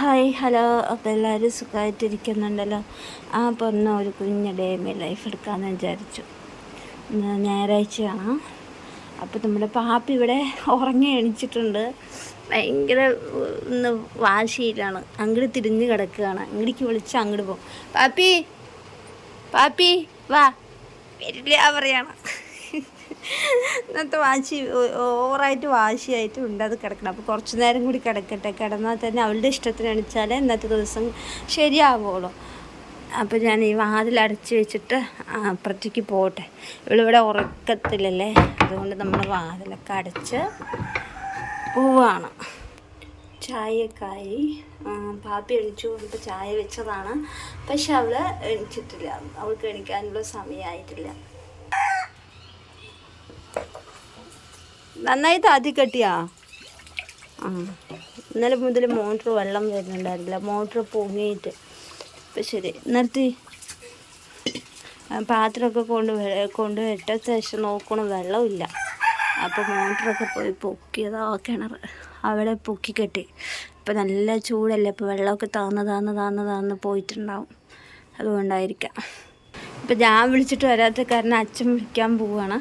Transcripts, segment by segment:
Hi hello. അപ്പോൾ എല്ലാവരും സുഖമായിട്ടിരിക്കുന്നുണ്ടല്ലോ ആ അപ്പോൾ ഒരു കുഞ്ഞ ഡേ മൈ ലൈഫ് എടുക്കാമെന്ന് വിചാരിച്ചു. ഞായറാഴ്ചയാണ്. അപ്പോൾ നമ്മുടെ പാപ്പി ഇവിടെ ഉറങ്ങി എണിച്ചിട്ടുണ്ട്. ഭയങ്കര ഒന്ന് വാശിയിലാണ്. അങ്ങോട്ട് തിരിഞ്ഞ് കിടക്കുകയാണ്. അങ്ങോട്ടേക്ക് വിളിച്ച് അങ്ങോട്ട് പോകും. പാപ്പി പാപ്പി വാ. വരില്ല പറയാണ്. ഇന്നത്തെ വാശി ഓവറായിട്ട് വാശിയായിട്ട് ഉണ്ട് അത് കിടക്കണം. അപ്പോൾ കുറച്ച് നേരം കൂടി കിടക്കട്ടെ. കിടന്നാൽ തന്നെ അവളുടെ ഇഷ്ടത്തിന് എണിച്ചാലേ ഇന്നത്തെ ദിവസം ശരിയാവുള്ളൂ. അപ്പോൾ ഞാൻ ഈ വാതിൽ അടച്ച് വെച്ചിട്ട് അപ്പുറത്തേക്ക് പോട്ടെ. ഇവളിവിടെ ഉറക്കത്തില്ലല്ലേ അതുകൊണ്ട് നമ്മൾ വാതിലൊക്കെ അടച്ച് പോവാണ്. ചായക്കായി പാപ്പി എണിച്ചു കൊണ്ടിട്ട് ചായ വെച്ചതാണ്. പക്ഷെ അവൾ എണിച്ചിട്ടില്ല. അവൾക്ക് എണിക്കാനുള്ള സമയമായിട്ടില്ല. നന്നായി താത്തി കെട്ടിയാ ആ ഇന്നലെ മുതൽ മോട്ടർ വെള്ളം വരുന്നുണ്ടായിരുന്നില്ല. മോട്ടർ പൊങ്ങിയിട്ട്. അപ്പം ശരി നിർത്തി. പാത്രമൊക്കെ കൊണ്ട് കൊണ്ട് ശേഷം നോക്കണം വെള്ളമില്ല. അപ്പോൾ മോട്ടറൊക്കെ പോയി പൊക്കിയതാ കിണർ. അവിടെ പൊക്കി കെട്ടി ഇപ്പം നല്ല ചൂടല്ലേ ഇപ്പോൾ വെള്ളമൊക്കെ താന്ന് താന്ന് താന്ന് താന്ന് പോയിട്ടുണ്ടാവും. അതുകൊണ്ടായിരിക്കാം. ഇപ്പം ഞാൻ വിളിച്ചിട്ട് വരാത്ത കാരണം അച്ഛൻ വിളിക്കാൻ പോവാണ്.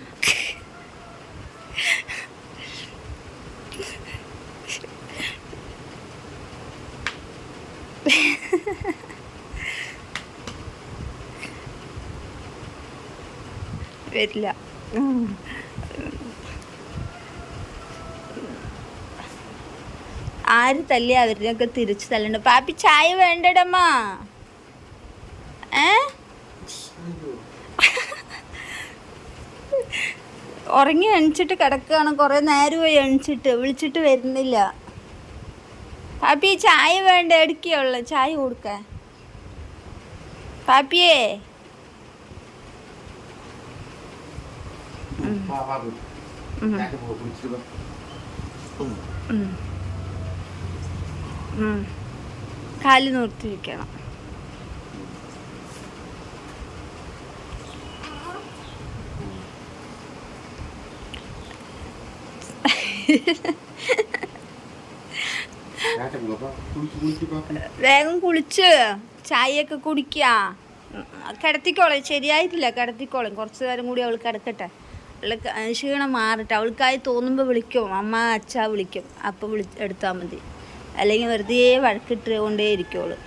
വരില്ല. ആര് തല്ലി അവരിനൊക്കെ തിരിച്ചു തല്ലണ്ട പാപ്പി ചായ വേണ്ടടമ്മ. ഏ? ഉറങ്ങി എണിച്ചിട്ട് കിടക്കുകയാണ്. കുറേ നേരമായി എണിച്ചിട്ട്. വിളിച്ചിട്ട് വരുന്നില്ല. പാപ്പി ചായ വേണ്ട എടുക്കുകയുള്ളു ചായ കൊടുക്ക. പാപ്പിയേ. കാൽ നിർത്തി വെക്കണം ഞാൻ പോ, വാ. കുടിച്ച്, കുടിച്ച് വാ. വേഗം കുളിച്ച്. ചായയൊക്കെ കുടിക്കുക കിടത്തിക്കോളെ. ശരിയായിട്ടില്ല കിടത്തിക്കോളെ. കുറച്ച് നേരം കൂടി അവൾ കിടക്കട്ടെ. അവൾ ക്ഷീണം മാറട്ടെ. അവൾക്കായി തോന്നുമ്പോൾ വിളിക്കും. അമ്മ അച്ഛ വിളിക്കും. അപ്പോൾ വിളി എടുത്താൽ മതി. അല്ലെങ്കിൽ വെറുതെ വഴക്കിട്ട് കൊണ്ടേ ഇരിക്കുള്ളൂ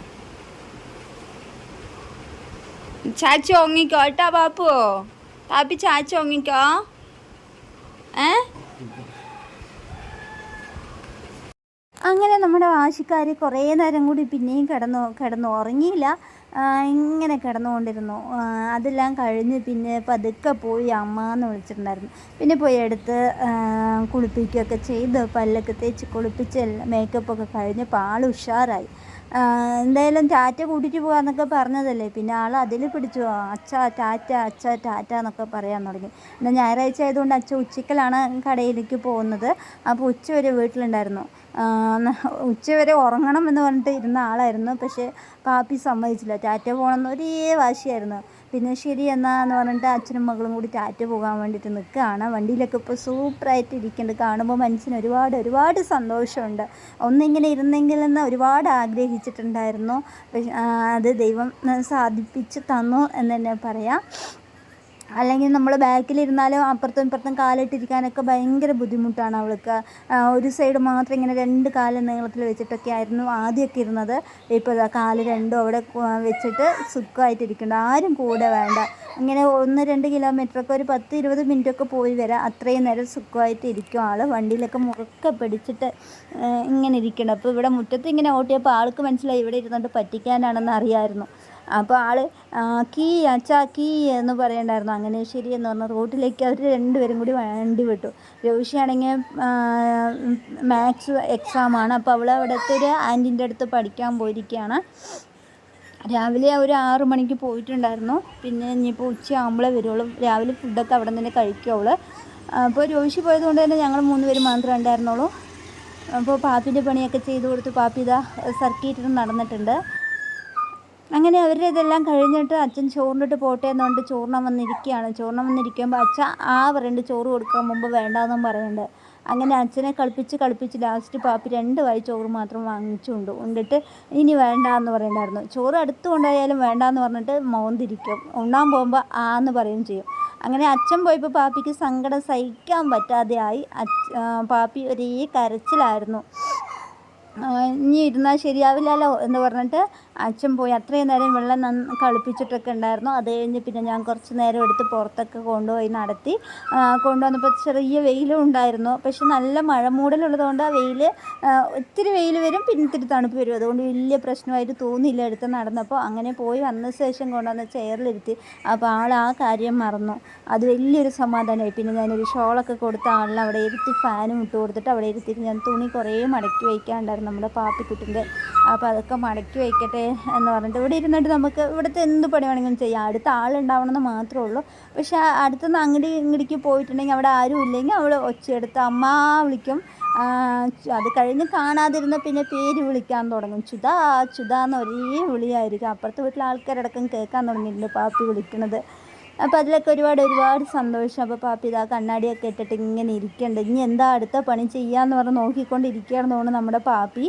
ചാച്ചി ഉറങ്ങിക്കോ? കേട്ടാ പാപ്പുവോ? പാപ്പി ചാച്ചി ഉറങ്ങിക്കോ? ഏ? അങ്ങനെ നമ്മുടെ വാശിക്കാർ കുറേ നേരം കൂടി പിന്നെയും കിടന്നു കിടന്നു. ഉറങ്ങിയില്ല. ഇങ്ങനെ കിടന്നുകൊണ്ടിരുന്നു. അതെല്ലാം കഴിഞ്ഞ് പിന്നെ പതുക്കെ പോയി അമ്മ എന്ന് വിളിച്ചിട്ടുണ്ടായിരുന്നു. പിന്നെ പോയി എടുത്ത് കുളിപ്പിക്കുകയൊക്കെ ചെയ്ത് പല്ലൊക്കെ തേച്ച് കുളിപ്പിച്ച് മേക്കപ്പൊക്കെ കഴിഞ്ഞ് പാൾ ഉഷാറായി. എന്തായാലും ടാറ്റ കൂട്ടിയിട്ട് പോകാമെന്നൊക്കെ പറഞ്ഞതല്ലേ? പിന്നെ ആൾ അതിൽ പിടിച്ചു. അച്ഛ ടാറ്റ അച്ഛ ടാറ്റ എന്നൊക്കെ പറയാൻ തുടങ്ങി. എന്നാൽ ഞായറാഴ്ച ആയതുകൊണ്ട് അച്ഛ ഉച്ചക്കലാണ് കടയിലേക്ക് പോകുന്നത്. അപ്പോൾ ഉച്ച വരെ വീട്ടിലുണ്ടായിരുന്നു. ഉച്ച വരെ ഉറങ്ങണം എന്ന് പറഞ്ഞിട്ട് ഇരുന്ന ആളായിരുന്നു. പക്ഷേ പാപ്പി സമ്മതിച്ചില്ല. ടാറ്റ പോകണമെന്ന് ഒരേ വാശിയായിരുന്നു. പിന്നെ ശരി എന്നാന്ന് പറഞ്ഞിട്ട് അച്ഛനും മകളും കൂടി ടാറ്റ പോകാൻ വേണ്ടിയിട്ട് നിൽക്കുകയാണ്. വണ്ടിയിലൊക്കെ ഇപ്പോൾ സൂപ്പറായിട്ട് ഇരിക്കുന്നുണ്ട്. കാണുമ്പോൾ മനസ്സിന് ഒരുപാട് ഒരുപാട് സന്തോഷമുണ്ട്. ഒന്നിങ്ങനെ ഇരുന്നെങ്കിലെന്ന് ഒരുപാട് ആഗ്രഹിച്ചിട്ടുണ്ടായിരുന്നു. അത് ദൈവം സാധിപ്പിച്ച് തന്നു എന്ന് തന്നെ പറയാം. അല്ലെങ്കിൽ നമ്മൾ ബാക്കിലിരുന്നാലും അപ്പുറത്തും ഇപ്പുറത്തും കാലിട്ടിരിക്കാനൊക്കെ ഭയങ്കര ബുദ്ധിമുട്ടാണ് അവൾക്ക്. ഒരു സൈഡ് മാത്രം ഇങ്ങനെ രണ്ട് കാൽ നീളത്തിൽ വെച്ചിട്ടൊക്കെ ആയിരുന്നു ആദ്യമൊക്കെ ഇരുന്നത്. ഇപ്പോൾ കാൽ രണ്ടും അവിടെ വെച്ചിട്ട് സുഖമായിട്ടിരിക്കുന്നുണ്ട്. ആരും കൂടെ വേണ്ട. ഇങ്ങനെ ഒന്ന് രണ്ട് കിലോമീറ്ററൊക്കെ ഒരു പത്ത് ഇരുപത് മിനിറ്റൊക്കെ പോയി വരാം. അത്രയും നേരം സുഖമായിട്ട് ഇരിക്കും ആൾ വണ്ടിയിലൊക്കെ മുറുക്കെ പിടിച്ചിട്ട് ഇങ്ങനെ ഇരിക്കണം അപ്പോൾ ഇവിടെ മുറ്റത്ത് ഇങ്ങനെ ഓട്ടിയപ്പോൾ ആൾക്ക് മനസ്സിലായി. ഇവിടെ ഇരുന്നിട്ട് പറ്റിക്കാനാണെന്ന് അറിയാമായിരുന്നു അപ്പോൾ ആൾ കീ അച്ചാ കീ എന്ന് പറയണ്ടായിരുന്നു. അങ്ങനെ ശരിയെന്ന് പറഞ്ഞു റോട്ടിലേക്ക് അവർ രണ്ടുപേരും കൂടി വണ്ടി വിട്ടു. രോഷിയാണെങ്കിൽ മാത്സ് എക്സാമാണ് അപ്പോൾ അവൾ അവിടുത്തെ ഒരു ആന്റിന്റെ അടുത്ത് പഠിക്കാൻ പോയിരിക്കുകയാണ് രാവിലെ ഒരു ആറു മണിക്ക് പോയിട്ടുണ്ടായിരുന്നു. പിന്നെ ഇനിയിപ്പോൾ ഉച്ചയാകുമ്പോഴേ വരുള്ളൂ രാവിലെ ഫുഡൊക്കെ അവിടെ നിന്ന് കഴിക്കും അവൾ അപ്പോൾ രോഷി പോയതുകൊണ്ട് തന്നെ ഞങ്ങൾ മൂന്ന് പേര് മാത്രമേ ഉണ്ടായിരുന്നുള്ളൂ. അപ്പോൾ പാപ്പിന്റെ പണിയൊക്കെ ചെയ്തു കൊടുത്ത് പാപ്പി ഇതാ നടന്നിട്ടുണ്ട്. അങ്ങനെ അവരുടെ ഇതെല്ലാം കഴിഞ്ഞിട്ട് അച്ഛൻ ചോറിനിട്ട് പോട്ടെ എന്നുകൊണ്ട് ചോറിനം വന്നിരിക്കുകയാണ്. ചോറിനം വന്നിരിക്കുമ്പോൾ അച്ഛൻ ആ പറയുന്നുണ്ട് ചോറ് കൊടുക്കാൻ മുമ്പ് വേണ്ടാന്നും പറയുന്നുണ്ട് അങ്ങനെ അച്ഛനെ കളിപ്പിച്ച് കളിപ്പിച്ച് ലാസ്റ്റ് പാപ്പി രണ്ട് വായി ചോറ് മാത്രം വാങ്ങിച്ചുകൊണ്ട് കൊണ്ടിട്ട് ഇനി വേണ്ട എന്ന് പറയുന്നുണ്ടായിരുന്നു ചോറ് അടുത്ത് കൊണ്ടുപോയാലും വേണ്ട എന്ന് പറഞ്ഞിട്ട് മൗന്തിരിക്കും. ഉണ്ണാൻ പോകുമ്പോൾ ആ എന്ന് പറയുകയും ചെയ്യും. അങ്ങനെ അച്ഛൻ പോയപ്പോൾ പാപ്പിക്ക് സങ്കടം സഹിക്കാൻ പറ്റാതെയായി. പാപ്പി ഒരേ കരച്ചിലായിരുന്നു. ഇനി ഇരുന്നാൽ ശരിയാവില്ലല്ലോ എന്ന് പറഞ്ഞിട്ട് അച്ഛൻ പോയി അത്രയും നേരം വെള്ളം നന്ന കളിപ്പിച്ചിട്ടൊക്കെ ഉണ്ടായിരുന്നു. അത് കഴിഞ്ഞ് പിന്നെ ഞാൻ കുറച്ച് നേരം എടുത്ത് പുറത്തൊക്കെ കൊണ്ടുപോയി നടത്തി. കൊണ്ടുവന്നപ്പോൾ ചെറിയ വെയിലും ഉണ്ടായിരുന്നു. പക്ഷെ നല്ല മഴ മൂടലുള്ളതുകൊണ്ട് ആ വെയിൽ ഒത്തിരി വെയിൽ വരും പിന്നെ ഇത്തിരി തണുപ്പ് വരും. അതുകൊണ്ട് വലിയ പ്രശ്നമായിട്ട് തോന്നിയില്ല എടുത്ത് നടന്നപ്പോൾ അങ്ങനെ പോയി വന്ന ശേഷം കൊണ്ടുവന്ന ചെയറിലിരുത്തി. അപ്പോൾ ആൾ ആ കാര്യം മറന്നു. അത് വലിയൊരു സമാധാനമായി. പിന്നെ ഞാനൊരു ഷോളൊക്കെ കൊടുത്ത ആളിനെ അവിടെ ഇരുത്തി ഫാനും ഇട്ട് കൊടുത്തിട്ട് അവിടെ ഇരുത്തിയിട്ട് ഞാൻ തുണി കുറേ മടക്കി വയ്ക്കാണ്ടായിരുന്നു നമ്മുടെ പാപ്പിക്കുട്ടിന്റെ. അപ്പോൾ അതൊക്കെ മടക്കി വയ്ക്കട്ടെ എന്ന് പറഞ്ഞിട്ട് ഇവിടെ ഇരുന്നിട്ട് നമുക്ക് ഇവിടുത്തെ എന്ത് പണി വേണമെങ്കിലും ചെയ്യാം. അടുത്ത ആളുണ്ടാവണമെന്ന് മാത്രമേ ഉള്ളൂ. പക്ഷേ അടുത്തുനിന്ന് അങ്ങടി ഇങ്ങടിക്ക് പോയിട്ടുണ്ടെങ്കിൽ അവിടെ ആരും ഇല്ലെങ്കിൽ അവൾ ഒച്ചയെടുത്ത് അമ്മ വിളിക്കും. അത് കഴിഞ്ഞ് കാണാതിരുന്ന പിന്നെ പേര് വിളിക്കാൻ തുടങ്ങും. ചുതാ ചുതാ എന്ന് ഒരേ വിളിയായിരിക്കും. അപ്പുറത്തെ വീട്ടിലെ ആൾക്കാരടക്കം കേൾക്കാൻ തുടങ്ങിയിട്ടുണ്ട് പാപ്പി വിളിക്കുന്നത്. അപ്പോൾ അതിലൊക്കെ ഒരുപാട് ഒരുപാട് സന്തോഷം. അപ്പോൾ പാപ്പി ഇതാ കണ്ണാടിയൊക്കെ ഇട്ടിട്ട് ഇങ്ങനെ ഇരിക്കേണ്ടത് ഇനി എന്താ അടുത്ത പണി ചെയ്യാന്ന് പറഞ്ഞ് നോക്കിക്കൊണ്ടിരിക്കുകയാണെന്ന് തോന്നുന്നു നമ്മുടെ പാപ്പി.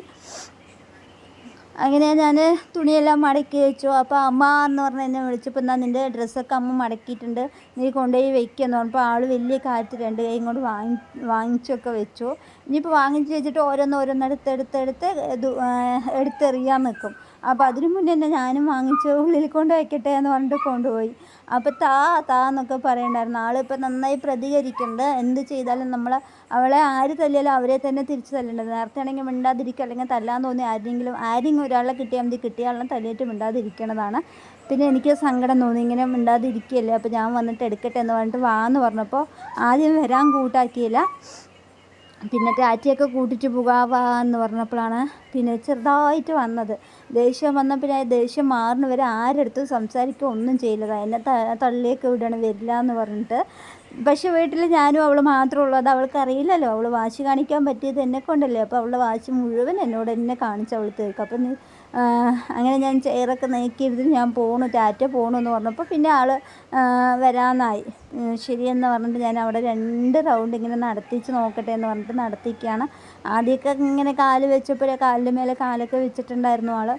അങ്ങനെ ഞാൻ തുണിയെല്ലാം മടക്കി വെച്ചു. അപ്പോൾ അമ്മ എന്ന് പറഞ്ഞ് എന്നെ വിളിച്ചപ്പോൾ എന്നാൽ നിന്റെ ഡ്രസ്സൊക്കെ അമ്മ മടക്കിയിട്ടുണ്ട്. നീ കൊണ്ടുപോയി വെക്കുമെന്ന് പറഞ്ഞപ്പോൾ ആൾ വലിയ കാറ്റ് രണ്ട് കൈ കൊണ്ട് വാങ്ങി വാങ്ങിച്ചൊക്കെ വെച്ചു. ഇനിയിപ്പോൾ വാങ്ങിച്ച് വെച്ചിട്ട് ഓരോന്ന് ഓരോന്ന് എടുത്ത് എടുത്ത് എടുത്ത് ഇത് എടുത്തെറിയാൻ നിൽക്കും അപ്പോൾ അതിനു മുന്നേ തന്നെ ഞാനും വാങ്ങിച്ചു ഉള്ളിൽ കൊണ്ട് വയ്ക്കട്ടെ എന്ന് പറഞ്ഞിട്ട് കൊണ്ടുപോയി. അപ്പോൾ താ താ എന്നൊക്കെ പറയണ്ടായിരുന്നു. ആളിപ്പോൾ നന്നായി പ്രതികരിക്കുന്നുണ്ട്. എന്ത് ചെയ്താലും നമ്മൾ അവളെ ആര് തല്ലിയാലും അവരെ തന്നെ തിരിച്ച് തല്ലേണ്ടത്. നേരത്തെ ആണെങ്കിൽ മിണ്ടാതിരിക്കുക അല്ലെങ്കിൽ തല്ലാൻ തോന്നി ആരെങ്കിലും ആരെങ്കിലും ഒരാളെ കിട്ടിയാൽ മതി. കിട്ടിയ ആളെ തല്ലിയിട്ട് മിണ്ടാതിരിക്കണതാണ്. പിന്നെ എനിക്ക് സങ്കടം തോന്നി. ഇങ്ങനെ മിണ്ടാതിരിക്കുകയല്ലേ? അപ്പോൾ ഞാൻ വന്നിട്ട് എടുക്കട്ടെ എന്ന് പറഞ്ഞിട്ട് വാ എന്ന് പറഞ്ഞപ്പോൾ ആദ്യം വരാൻ കൂട്ടാക്കിയില്ല. പിന്നെ ടാറ്റയൊക്കെ കൂട്ടിയിട്ട് പോകാവാ എന്ന് പറഞ്ഞപ്പോഴാണ് പിന്നെ ചെറുതായിട്ട് വന്നത്. ദേഷ്യം വന്ന പിന്നെ ആ ദേഷ്യം മാറുന്ന വരെ ആരെടുത്തും സംസാരിക്കുക ഒന്നും ചെയ്യില്ല. എന്നെ തള്ളിയൊക്കെ വിടണം വരില്ല എന്ന് പറഞ്ഞിട്ട്. പക്ഷെ വീട്ടിൽ ഞാനും അവൾ മാത്രമേ ഉള്ളൂ അത് അവൾക്ക് അറിയില്ലല്ലോ. അവൾ വാശി കാണിക്കാൻ പറ്റിയത് എന്നെ കൊണ്ടല്ലേ. അപ്പോൾ അവളുടെ വാശി മുഴുവൻ എന്നോട് എന്നെ കാണിച്ച് അവൾ തീർക്കും. അപ്പം അങ്ങനെ ഞാൻ ചെയറൊക്കെ നീക്കിയിരുന്ന് ഞാൻ പോണു ടാറ്റ പോണു എന്ന് പറഞ്ഞപ്പോൾ പിന്നെ ആൾ വരാനായി. ശരിയെന്ന് പറഞ്ഞിട്ട് ഞാൻ അവിടെ രണ്ട് റൗണ്ട് ഇങ്ങനെ നടത്തിച്ച് നോക്കട്ടെ എന്ന് പറഞ്ഞിട്ട് നടത്തിക്കുകയാണ് ആദ്യമൊക്കെ ഇങ്ങനെ കാൽ വെച്ചപ്പോഴേ കാലിന്റെ മേലെ കാലൊക്കെ വെച്ചിട്ടുണ്ടായിരുന്നു ആൾ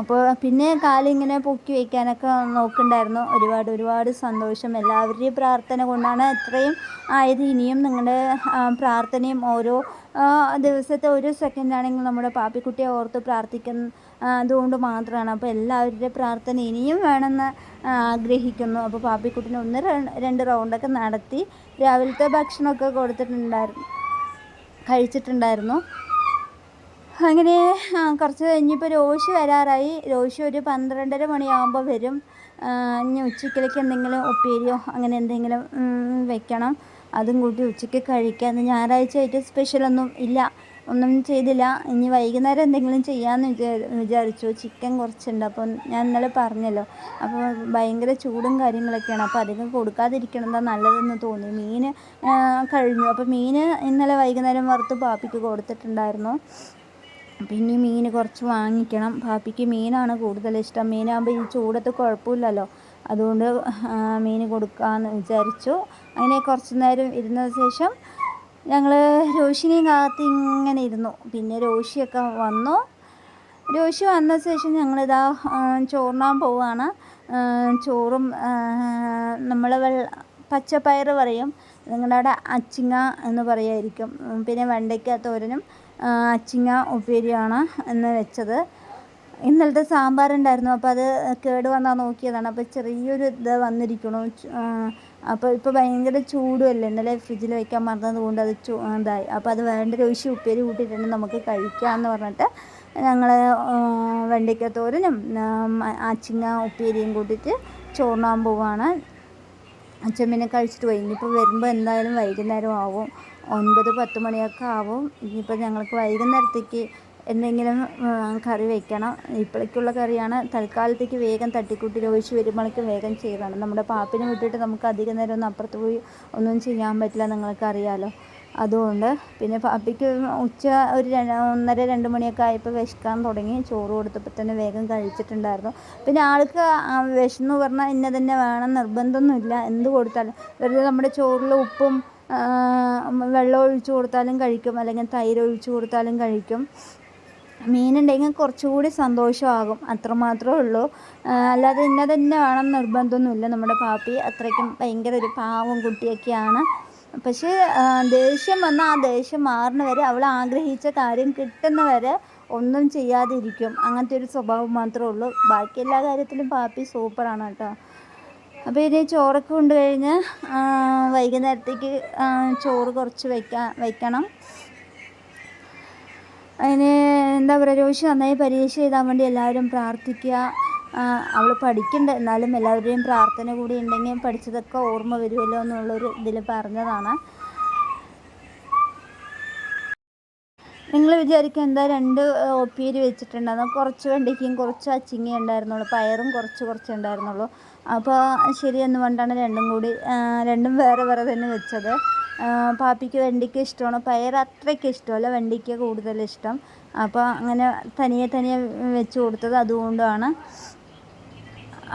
അപ്പോൾ പിന്നെ കാലിങ്ങനെ പൊക്കി വയ്ക്കാനൊക്കെ നോക്കുന്നുണ്ടായിരുന്നു. ഒരുപാട് ഒരുപാട് സന്തോഷം. എല്ലാവരുടെയും പ്രാർത്ഥന കൊണ്ടാണ് ഇത്രയും ആയത്. ഇനിയും നിങ്ങളുടെ പ്രാർത്ഥനയും ഓരോ ദിവസത്തെ ഒരു സെക്കൻഡാണെങ്കിൽ നമ്മുടെ പാപ്പിക്കുട്ടിയെ ഓർത്ത് പ്രാർത്ഥിക്കുന്ന അതുകൊണ്ട് മാത്രമാണ്. അപ്പോൾ എല്ലാവരുടെയും പ്രാർത്ഥന ഇനിയും വേണമെന്ന് ആഗ്രഹിക്കുന്നു. അപ്പോൾ പാപ്പിക്കുട്ടിനെ ഒന്ന് രണ്ട് റൗണ്ടൊക്കെ നടത്തി രാവിലത്തെ ഭക്ഷണമൊക്കെ കൊടുത്തിട്ടുണ്ടായിരുന്നു. കഴിച്ചിട്ടുണ്ടായിരുന്നു. അങ്ങനെ കുറച്ച് കഴിഞ്ഞിപ്പോൾ രോഷി വരാറായി. രോഷി ഒരു പന്ത്രണ്ടര മണിയാകുമ്പോൾ വരും. ഇനി ഉച്ചയ്ക്കിലേക്ക് എന്തെങ്കിലും ഉപ്പേരിയോ അങ്ങനെ എന്തെങ്കിലും വെക്കണം. അതും കൂട്ടി ഉച്ചയ്ക്ക് കഴിക്കാം ഞായറാഴ്ച ആയിട്ട് സ്പെഷ്യലൊന്നും ഇല്ല. ഒന്നും ചെയ്തില്ല. ഇനി വൈകുന്നേരം എന്തെങ്കിലും ചെയ്യാമെന്ന് വിചാ വിചാരിച്ചു. ചിക്കൻ കുറച്ചുണ്ട്. അപ്പോൾ ഞാൻ ഇന്നലെ പറഞ്ഞല്ലോ. അപ്പോൾ ഭയങ്കര ചൂടും കാര്യങ്ങളൊക്കെയാണ്. അപ്പോൾ അധികം കൊടുക്കാതിരിക്കണതാണ് നല്ലതെന്ന് തോന്നി. മീൻ കഴിഞ്ഞു. അപ്പോൾ മീൻ ഇന്നലെ വൈകുന്നേരം വറുത്ത് പാപ്പിക്ക് കൊടുത്തിട്ടുണ്ടായിരുന്നു. പിന്നെ മീൻ കുറച്ച് വാങ്ങിക്കണം. പാപ്പിക്ക് മീനാണ് കൂടുതൽ ഇഷ്ടം. മീനാകുമ്പോൾ ഈ ചൂടത്ത് കുഴപ്പമില്ലല്ലോ. അതുകൊണ്ട് മീൻ കൊടുക്കാമെന്ന് വിചാരിച്ചു. അങ്ങനെ കുറച്ച് നേരം ഇരുന്ന ശേഷം ഞങ്ങൾ രോഷിനെയും കാത്ത് ഇങ്ങനെ ഇരുന്നു. പിന്നെ രോഷിയൊക്കെ വന്നു. രോഷി വന്ന ശേഷം ഞങ്ങളിതാ ചോറിനാൻ പോവുകയാണ് ചോറും നമ്മൾ വെള്ള പച്ചപ്പയർ പറയും. നിങ്ങളുടെ അച്ചിങ്ങ എന്ന് പറയുമായിരിക്കും പിന്നെ വെണ്ടയ്ക്ക തോരനും അച്ചിങ്ങ ഉപ്പേരിയാണ് എന്ന് വെച്ചത്. ഇന്നലത്തെ സാമ്പാറുണ്ടായിരുന്നു. അപ്പോൾ അത് കേട് വന്നാൽ നോക്കിയതാണ്. അപ്പോൾ ചെറിയൊരു ഇത് വന്നിരിക്കണു. അപ്പോൾ ഇപ്പോൾ ഭയങ്കര ചൂടുമല്ലേ ഇന്നലെ ഫ്രിഡ്ജിൽ വെക്കാൻ മറന്നത് കൊണ്ട് അത് ചൂ ഇതായി അപ്പോൾ അത് വേണ്ട രുചി ഉപ്പേരി കൂട്ടിയിട്ടുണ്ട്. നമുക്ക് കഴിക്കാമെന്ന് പറഞ്ഞിട്ട് ഞങ്ങൾ വെണ്ടയ്ക്ക തോരനും ആ, അച്ചിങ്ങ ഉപ്പേരിയും കൂട്ടിയിട്ട് ചോറിനാൻ പോവുകയാണ് അച്ഛൻ പിന്നെ കഴിച്ചിട്ട് പോയി. ഇനിയിപ്പോൾ വരുമ്പോൾ എന്തായാലും വൈകുന്നേരം ആവും. ഒൻപത് പത്ത് മണിയൊക്കെ ആവും. ഇനിയിപ്പോൾ ഞങ്ങൾക്ക് വൈകുന്നേരത്തേക്ക് എന്തെങ്കിലും കറി വെക്കണം. ഇപ്പോഴേക്കുള്ള കറിയാണ്. തൽക്കാലത്തേക്ക് വേഗം തട്ടിക്കൂട്ടി രോഹിച്ച് വരുമ്പോഴേക്കും വേഗം ചെയ്യണം നമ്മുടെ പാപ്പിനെ വിട്ടിട്ട് നമുക്ക് അധിക നേരം ഒന്നും അപ്പുറത്ത് പോയി ഒന്നും ചെയ്യാൻ പറ്റില്ല നിങ്ങൾക്കറിയാലോ അതുകൊണ്ട് പിന്നെ പാപ്പിക്ക് ഉച്ച ഒരു ഒന്നര രണ്ട് മണിയൊക്കെ ആയപ്പോൾ വിശക്കാൻ തുടങ്ങി. ചോറ് കൊടുത്തപ്പോൾ തന്നെ വേഗം കഴിച്ചിട്ടുണ്ടായിരുന്നു. പിന്നെ ആൾക്ക് വിശന്നു പറഞ്ഞാൽ ഇന്ന തന്നെ വേണം. നിർബന്ധമൊന്നുമില്ല എന്ത് കൊടുത്താലും. വെറുതെ നമ്മുടെ ചോറിൽ ഉപ്പും വെള്ളം ഒഴിച്ചു കൊടുത്താലും കഴിക്കും. അല്ലെങ്കിൽ തൈര് ഒഴിച്ചു കൊടുത്താലും കഴിക്കും. മീനുണ്ടെങ്കിൽ കുറച്ചുകൂടി സന്തോഷമാകും. അത്രമാത്രമേ ഉള്ളൂ. അല്ലാതെ ഇന്ന തന്നെ വേണം നിർബന്ധമൊന്നുമില്ല. നമ്മുടെ പാപ്പി അത്രയ്ക്കും ഭയങ്കര ഒരു പാവം കുട്ടിയൊക്കെയാണ്. പക്ഷേ ദേഷ്യം വന്നാൽ ആ ദേഷ്യം മാറുന്ന വരെ അവൾ ആഗ്രഹിച്ച കാര്യം കിട്ടുന്ന വരെ ഒന്നും ചെയ്യാതിരിക്കും. അങ്ങനത്തെ ഒരു സ്വഭാവം മാത്രമേ ഉള്ളൂ. ബാക്കി എല്ലാ കാര്യത്തിലും പാപ്പി സൂപ്പറാണ് കേട്ടോ. അപ്പോൾ ഇനി ചോറൊക്കെ കൊണ്ട് കഴിഞ്ഞ് ആ, വൈകുന്നേരത്തേക്ക് ചോറ് കുറച്ച് വയ്ക്കാൻ വയ്ക്കണം അതിന് എന്താ പറയുക രോഷി നന്നായി പരീക്ഷ എഴുതാൻ വേണ്ടി എല്ലാവരും പ്രാർത്ഥിക്കുക. അവൾ പഠിക്കണ്ട. എന്നാലും എല്ലാവരുടെയും പ്രാർത്ഥന കൂടി ഉണ്ടെങ്കിൽ പഠിച്ചതൊക്കെ ഓർമ്മ വരുമല്ലോ എന്നുള്ളൊരു ഇതിൽ പറഞ്ഞതാണ്. നിങ്ങൾ വിചാരിക്കുക എന്താ രണ്ട് ഒപ്പീര് വെച്ചിട്ടുണ്ടായിരുന്നു കുറച്ച് വെണ്ടയ്ക്കും കുറച്ച് അച്ചിങ്ങേ ഉണ്ടായിരുന്നുള്ളൂ. പയറും കുറച്ച് കുറച്ച് ഉണ്ടായിരുന്നുള്ളൂ. അപ്പോൾ ശരിയെന്ന് കൊണ്ടാണ് രണ്ടും കൂടി രണ്ടും വേറെ വേറെ തന്നെ വെച്ചത്. പാപ്പിക്ക് വണ്ടിക്ക് ഇഷ്ടമാണ്. പയർ അത്രയ്ക്ക് ഇഷ്ടമല്ല. വണ്ടിക്ക് കൂടുതൽ ഇഷ്ടം. അപ്പോൾ അങ്ങനെ തനിയെ തനിയെ വെച്ച് കൊടുത്തത് അതുകൊണ്ടാണ്.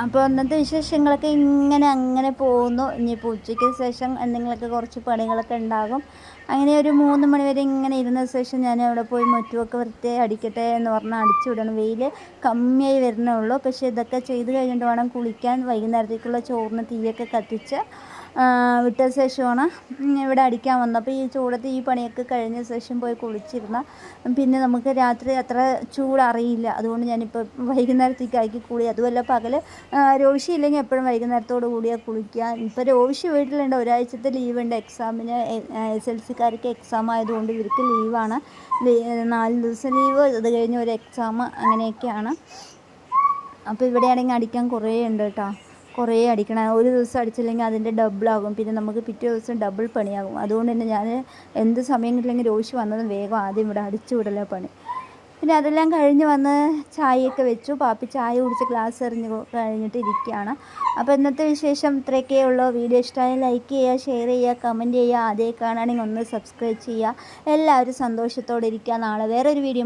അപ്പോൾ അന്നത്തെ വിശേഷങ്ങളൊക്കെ ഇങ്ങനെ അങ്ങനെ പോകുന്നു. ഇനിയിപ്പോൾ ഉച്ചയ്ക്ക് ശേഷം എന്തെങ്കിലുമൊക്കെ കുറച്ച് പണികളൊക്കെ ഉണ്ടാകും. അങ്ങനെ ഒരു മൂന്ന് മണിവരെ ഇങ്ങനെ ഇരുന്ന ശേഷം ഞാൻ അവിടെ പോയി മുറ്റുമൊക്കെ വൃത്തിയായി അടിക്കട്ടെ എന്ന് പറഞ്ഞാൽ അടിച്ചു വിടണം. വെയിൽ കമ്മിയായി വരുന്നേ ഉള്ളൂ. പക്ഷേ ഇതൊക്കെ ചെയ്ത് കഴിഞ്ഞിട്ട് വേണം കുളിക്കാൻ വൈകുന്നേരത്തേക്കുള്ള ചോറിന് തീയൊക്കെ കത്തിച്ച് വിട്ട ശേഷമാണ് ഇവിടെ അടിക്കാൻ വന്നത്. അപ്പോൾ ഈ ചൂടത്ത് ഈ പണിയൊക്കെ കഴിഞ്ഞ ശേഷം പോയി കുളിച്ചിരുന്ന. പിന്നെ നമുക്ക് രാത്രി അത്ര ചൂടറിയില്ല. അതുകൊണ്ട് ഞാനിപ്പോൾ വൈകുന്നേരത്തേക്ക് ആക്കി കുളി അതുമല്ല പകൽ രോഷി ഇല്ലെങ്കിൽ എപ്പോഴും വൈകുന്നേരത്തോട് കൂടിയാണ് കുളിക്കുക. ഇപ്പോൾ രോഷി വീട്ടിലുണ്ട്. ഒരാഴ്ചത്തെ ലീവ് ഉണ്ട്. എക്സാമിന് എസ് എൽ സിക്കാർക്ക് എക്സാം ആയതുകൊണ്ട് ഇവർക്ക് ലീവാണ് നാല് ദിവസം ലീവ് അത് കഴിഞ്ഞ ഒരു എക്സാം അങ്ങനെയൊക്കെയാണ്. അപ്പോൾ ഇവിടെയാണെങ്കിൽ അടിക്കാൻ കുറേ ഉണ്ട് കേട്ടോ. കുറേ അടിക്കണം. ഒരു ദിവസം അടിച്ചില്ലെങ്കിൽ അതിന്റെ ഡബിളാകും പിന്നെ നമുക്ക് പിറ്റേ ദിവസം ഡബിൾ പണിയാകും. അതുകൊണ്ട് തന്നെ ഞാൻ എന്ത് സമയം കിട്ടില്ലെങ്കിൽ രോഷി വന്നതും വേഗം ആദ്യം ഇവിടെ അടിച്ചു വിടല പണി. പിന്നെ അതെല്ലാം കഴിഞ്ഞ് വന്ന് ചായയൊക്കെ വെച്ചു. പാപ്പി ചായ കുടിച്ച് ഗ്ലാസ് എറിഞ്ഞ് കഴിഞ്ഞിട്ട് ഇരിക്കുകയാണ്. അപ്പോൾ ഇന്നത്തെ വിശേഷം ഇത്രയൊക്കെ ഉള്ളൂ. വീഡിയോ ഇഷ്ടമായ ലൈക്ക് ചെയ്യുക ഷെയർ ചെയ്യുക കമന്റ് ചെയ്യുക. അതേ കാണുകയാണെങ്കിൽ ഒന്ന് സബ്സ്ക്രൈബ് ചെയ്യുക. എല്ലാവരും സന്തോഷത്തോടെ ഇരിക്കുക. നാളെ വേറൊരു വീഡിയോ